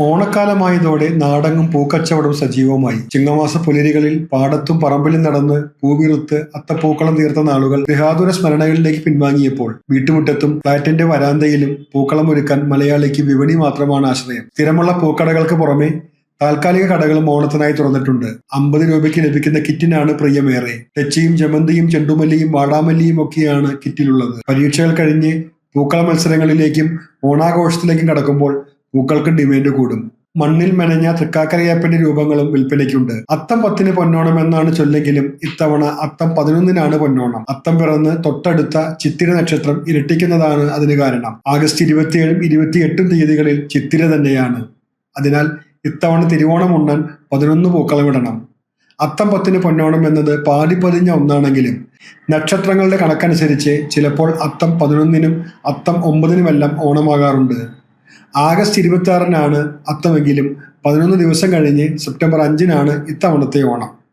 ഓണക്കാലമായതോടെ നാടങ്ങും പൂക്കച്ചവടവും സജീവമായി. ചിങ്ങമാസ പുലരികളിൽ പാടത്തും പറമ്പിലും നടന്ന് പൂവിറുത്ത് അത്തപ്പൂക്കളം തീർത്ത നാളുകൾ ഗൃഹാതുര സ്മരണകളിലേക്ക് പിൻവാങ്ങിയപ്പോൾ വീട്ടുമുറ്റത്തും ഫ്ളാറ്റിന്റെ വരാന്തയിലും പൂക്കളം ഒരുക്കാൻ മലയാളിക്ക് വിപണി മാത്രമാണ് ആശ്രയം. സ്ഥിരമുള്ള പൂക്കടകൾക്ക് പുറമെ താൽക്കാലിക കടകളും ഓണത്തിനായി തുറന്നിട്ടുണ്ട്. അമ്പത് രൂപയ്ക്ക് ലഭിക്കുന്ന കിറ്റിനാണ് പ്രിയമേറെ. തെച്ചിയും ജമന്തിയും ചെണ്ടുമല്ലിയും വാടാമല്ലിയും ഒക്കെയാണ് കിറ്റിലുള്ളത്. പരീക്ഷകൾ കഴിഞ്ഞ് പൂക്കള മത്സരങ്ങളിലേക്കും ഓണാഘോഷത്തിലേക്കും കടക്കുമ്പോൾ പൂക്കൾക്ക് ഡിമാൻഡ് കൂടും. മണ്ണിൽ മെനഞ്ഞ തൃക്കാക്കരയപ്പന്റെ രൂപങ്ങളും വിൽപ്പനയ്ക്കുണ്ട്. അത്തം പത്തിന് പൊന്നോണം എന്നാണ് ചൊല്ലെങ്കിലും ഇത്തവണ അത്തം പതിനൊന്നിനാണ് പൊന്നോണം. അത്തം പിറന്ന് തൊട്ടടുത്ത ചിത്തിര നക്ഷത്രം ഇരട്ടിക്കുന്നതാണ് അതിന് കാരണം. ആഗസ്റ്റ് ഇരുപത്തിയേഴും ഇരുപത്തിയെട്ടും തീയതികളിൽ ചിത്തിര തന്നെയാണ്. അതിനാൽ ഇത്തവണ തിരുവോണം ഉണ്ണാൻ പതിനൊന്ന് പൂക്കളമിടണം അത്തം പത്തിന് പൊന്നോണം എന്നത് പാടിപ്പതിഞ്ഞ ഒന്നാണെങ്കിലും നക്ഷത്രങ്ങളുടെ കണക്കനുസരിച്ച് ചിലപ്പോൾ അത്തം പതിനൊന്നിനും അത്തം ഒമ്പതിനുമെല്ലാം ഓണമാകാറുണ്ട്. ആഗസ്റ്റ് ഇരുപത്തി ആറിനാണ് അത്തമെങ്കിലും പതിനൊന്ന് ദിവസം കഴിഞ്ഞ് സെപ്റ്റംബർ അഞ്ചിനാണ് ഇത്തവണത്തെ ഓണം.